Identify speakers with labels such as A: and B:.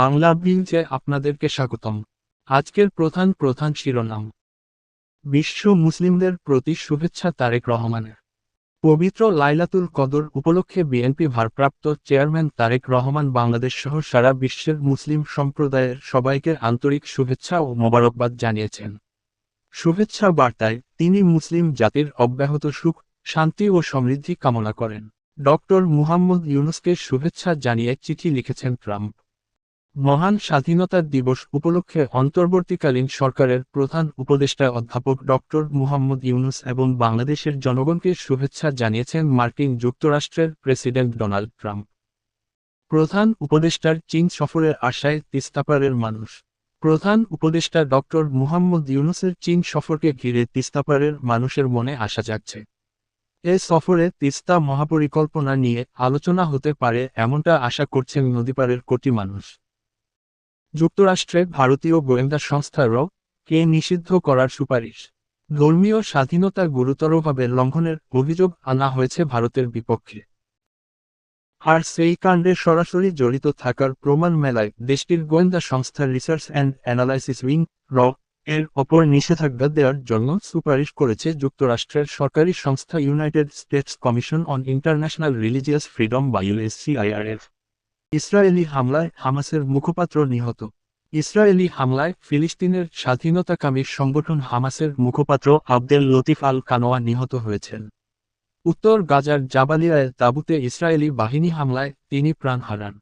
A: বাংলা বিলজে আপনাদেরকে স্বাগতম। আজকের প্রধান প্রধান শিরোনাম। বিশ্ব মুসলিমদের প্রতি শুভেচ্ছা তারেক রহমানের। পবিত্র লাইলাতুল কদর উপলক্ষে বিএনপি ভারপ্রাপ্ত চেয়ারম্যান তারেক রহমান বাংলাদেশ সহ সারা বিশ্বের মুসলিম সম্প্রদায়ের সবাইকে আন্তরিক শুভেচ্ছা ও মোবারকবাদ জানিয়েছেন। শুভেচ্ছা বার্তায় তিনি মুসলিম জাতির অব্যাহত সুখ, শান্তি ও সমৃদ্ধি কামনা করেন। ডক্টর মুহাম্মদ ইউনুসকে শুভেচ্ছা জানিয়ে চিঠি লিখেছেন ট্রাম্প। মহান স্বাধীনতা দিবস উপলক্ষে অন্তর্বর্তীকালীন সরকারের প্রধান উপদেষ্টা অধ্যাপক ডক্টর মুহাম্মদ ইউনুস এবং বাংলাদেশের জনগণকে শুভেচ্ছা জানিয়েছেন মার্কিন যুক্তরাষ্ট্রের প্রেসিডেন্ট ডোনাল্ড ট্রাম্প। প্রধান উপদেষ্টার চীন সফরের আশায় তিস্তাপাড়ের মানুষ। প্রধান উপদেষ্টা ডক্টর মুহাম্মদ ইউনুসের চীন সফরকে ঘিরে তিস্তাপাড়ের মানুষের মনে আশা জাগছে। এ সফরে তিস্তা মহাপরিকল্পনা নিয়ে আলোচনা হতে পারে এমনটা আশা করছেন নদীপাড়ের কোটি মানুষ। যুক্তরাষ্ট্রে ভারতীয় গোয়েন্দা সংস্থা র কে নিষিদ্ধ করার সুপারিশ। ধর্মীয় স্বাধীনতা গুরুতরভাবে লঙ্ঘনের অভিযোগ আনা হয়েছে ভারতের বিপক্ষে। আর সেই কাণ্ডে সরাসরি জড়িত থাকার প্রমাণ মেলায় দেশটির গোয়েন্দা সংস্থা রিসার্চ অ্যান্ড অ্যানালাইসিস উইং র এর ওপর নিষেধাজ্ঞা দেওয়ার জন্য সুপারিশ করেছে যুক্তরাষ্ট্রের সরকারি সংস্থা United States Commission on International Religious Freedom বা ইউএসসিআইআরএফ ইসরায়েলি হামলায় হামাসের মুখপাত্র নিহত। ইসরায়েলি হামলায় ফিলিস্তিনের স্বাধীনতাকামী সংগঠন হামাসের মুখপাত্র আবদেল লতিফ আল কানোয়া নিহত হয়েছেন। উত্তর গাজার জাবালিয়ায় তাবুতে ইসরায়েলি বাহিনী হামলায় তিনি প্রাণ হারান।